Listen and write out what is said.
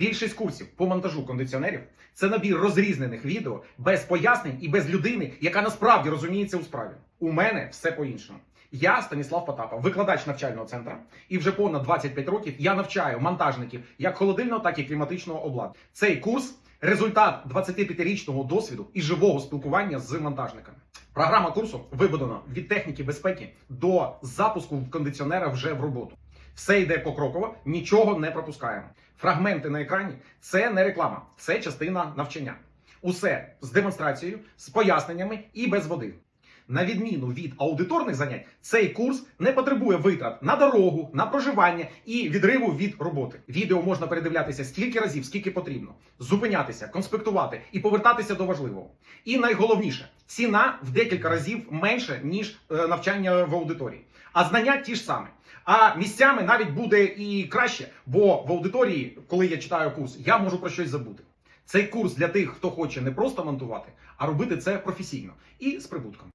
Більшість курсів по монтажу кондиціонерів це набір розрізнених відео без пояснень і без людини, яка насправді розуміється у справі. У мене все по-іншому. Я Станіслав Потапов, викладач навчального центру, і вже понад 25 років я навчаю монтажників як холодильного, так і кліматичного обладнання. Цей курс результат 25-річного досвіду і живого спілкування з монтажниками. Програма курсу вибудована від техніки безпеки до запуску кондиціонера вже в роботу. Все йде покроково, нічого не пропускаємо. Фрагменти на екрані це не реклама, це частина навчання. Усе з демонстрацією, з поясненнями і без води. На відміну від аудиторних занять, цей курс не потребує витрат на дорогу, на проживання і відриву від роботи. Відео можна передивлятися стільки разів, скільки потрібно, зупинятися, конспектувати і повертатися до важливого. І найголовніше, ціна в декілька разів менше ніж е, навчання в аудиторії, а знання ті ж самі. А місцями навіть буде і краще, бо в аудиторії, коли я читаю курс, я можу про щось забути. Цей курс для тих, хто хоче не просто монтувати, а робити це професійно і з прибутком.